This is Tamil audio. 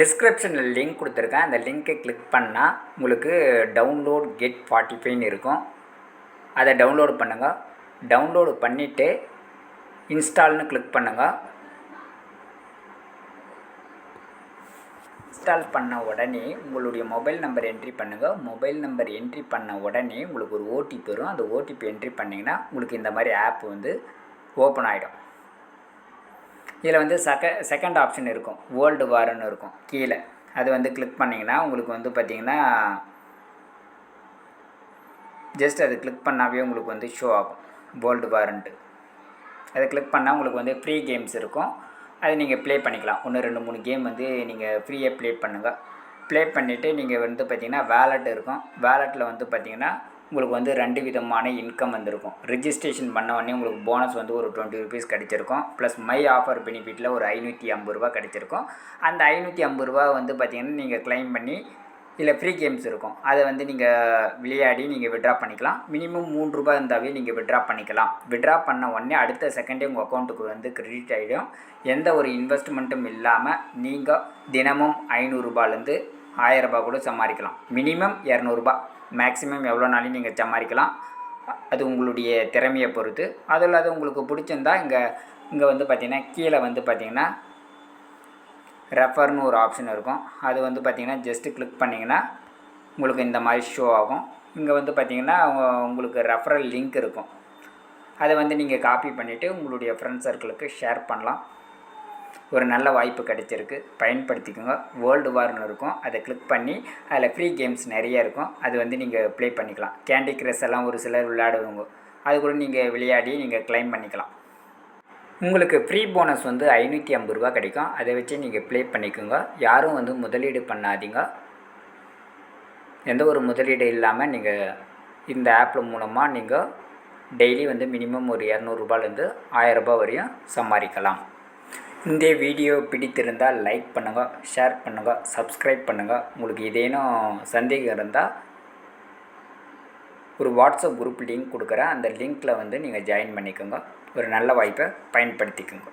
டிஸ்கிரிப்ஷனில் லிங்க் கொடுத்துருக்கேன். அந்த லிங்க்கை கிளிக் பண்ணால் உங்களுக்கு டவுன்லோட் கெட் ஃபார்ட்டி ஃபைன் இருக்கும். அதை டவுன்லோடு பண்ணுங்கள் டவுன்லோடு பண்ணிவிட்டு இன்ஸ்டால்னு கிளிக் பண்ணுங்கள் இன்ஸ்டால் பண்ண உடனே உங்களுடைய மொபைல் நம்பர் என்ட்ரி பண்ணுங்கள் மொபைல் நம்பர் என்ட்ரி பண்ண உடனே உங்களுக்கு ஒரு ஓடிபி வரும். அந்த ஓடிபி என்ட்ரி பண்ணிங்கன்னா உங்களுக்கு இந்த மாதிரி ஆப் வந்து ஓப்பன் ஆகிடும் இதில் வந்து செக செகண்ட் ஆப்ஷன் இருக்கும். வேர்ல்டு வார்னு இருக்கும். கீழே. அது வந்து கிளிக் பண்ணிங்கன்னா உங்களுக்கு வந்து பார்த்திங்கன்னா ஜஸ்ட் அது கிளிக் பண்ணாவே உங்களுக்கு வந்து ஷோ ஆகும். வேர்ல்டு வார்ன்ட்டு அதை கிளிக் பண்ணால் உங்களுக்கு வந்து ஃப்ரீ கேம்ஸ் இருக்கும். அதை நீங்கள் ப்ளே பண்ணிக்கலாம். ஒன்று ரெண்டு மூணு கேம் வந்து நீங்கள் ஃப்ரீயாக ப்ளே பண்ணுங்கள் ப்ளே பண்ணிவிட்டு நீங்கள் வந்து பார்த்திங்கன்னா வேலெட் இருக்கும். வேலெட்டில் வந்து பார்த்திங்கன்னா உங்களுக்கு வந்து ரெண்டு விதமான இன்கம் வந்திருக்கும். ரிஜிஸ்ட்ரேஷன் பண்ண உடனே உங்களுக்கு போனஸ் வந்து ஒரு டுவெண்ட்டி ருபீஸ் கிடச்சிருக்கும். ப்ளஸ் மை ஆஃபர் பெனிஃபிட்டில் ஒரு ஐநூற்றி ஐம்பது ரூபா கிடச்சிருக்கும். அந்த ஐநூற்றி ஐம்பது ரூபா வந்து பார்த்தீங்கன்னா நீங்கள் க்ளைம் பண்ணி இல்லை ஃப்ரீ கேம்ஸ் இருக்கும். அதை வந்து நீங்கள் விளையாடி நீங்கள் விட்ரா பண்ணிக்கலாம். மினிமம் மூணு ரூபா இருந்தாவே நீங்கள் விட்ரா பண்ணிக்கலாம். விட்ரா பண்ண உடனே அடுத்த செகண்டே உங்கள் அக்கௌண்ட்டுக்கு வந்து கிரெடிட் ஆகிடும் எந்த ஒரு இன்வெஸ்ட்மெண்ட்டும் இல்லாமல் நீங்கள் தினமும் ஐநூறுரூபாலேருந்து ஆயிரரூபா கூட சம்பாதிக்கலாம். மினிமம் இரநூறுபா மேக்ஸிமம் எவ்வளோ நாளையும் நீங்கள் சம்பாதிக்கலாம். அது உங்களுடைய திறமையை பொறுத்து. அது இல்லாத உங்களுக்கு பிடிச்சிருந்தா இங்கே இங்கே வந்து பார்த்திங்கன்னா கீழே வந்து பார்த்திங்கன்னா ரெஃபர்னு ஒரு ஆப்ஷன் இருக்கும். அது வந்து பார்த்திங்கன்னா ஜஸ்ட்டு கிளிக் பண்ணிங்கன்னா உங்களுக்கு இந்த மாதிரி ஷோ ஆகும். இங்கே வந்து பார்த்திங்கன்னா உங்களுக்கு ரெஃபரல் லிங்க் இருக்கும். அதை வந்து நீங்கள் காப்பி பண்ணிவிட்டு உங்களுடைய ஃப்ரெண்ட் சர்க்கிளுக்கு ஷேர் பண்ணலாம். ஒரு நல்ல வாய்ப்பு கிடைச்சிருக்கு. பயன்படுத்திக்கோங்க. வேர்ல்டு வார்னு இருக்கும். அதை கிளிக் பண்ணி அதில் ஃப்ரீ கேம்ஸ் நிறைய இருக்கும். அது வந்து நீங்கள் ப்ளே பண்ணிக்கலாம். கேண்டி க்ரஷ் எல்லாம் ஒரு சிலர் விளையாடுவாங்க. அது கூட நீங்கள் விளையாடி நீங்கள் க்ளைம் பண்ணிக்கலாம். உங்களுக்கு ஃப்ரீ போனஸ் வந்து ஐநூற்றி ஐம்பது ரூபா கிடைக்கும். அதை வச்சு நீங்கள் ப்ளே பண்ணிக்கோங்க. யாரும் வந்து முதலீடு பண்ணாதீங்க. எந்த ஒரு முதலீடு இல்லாமல் நீங்கள் இந்த ஆப்பில் மூலமாக நீங்கள் டெய்லி வந்து மினிமம் ஒரு இரநூறுபாலேருந்து ஆயரரூபா வரையும் சம்பாதிக்கலாம். இந்த வீடியோ பிடித்திருந்தால் லைக் பண்ணுங்கள் ஷேர் பண்ணுங்கள் சப்ஸ்கிரைப் பண்ணுங்கள் உங்களுக்கு ஏதேனும் சந்தேகம் இருந்தால் ஒரு வாட்ஸ்அப் குரூப் லிங்க் கொடுக்குறேன். அந்த லிங்க்கில் வந்து நீங்கள் ஜாயின் பண்ணிக்கோங்க. ஒரு நல்ல வாய்ப்பை பயன்படுத்திக்கோங்க.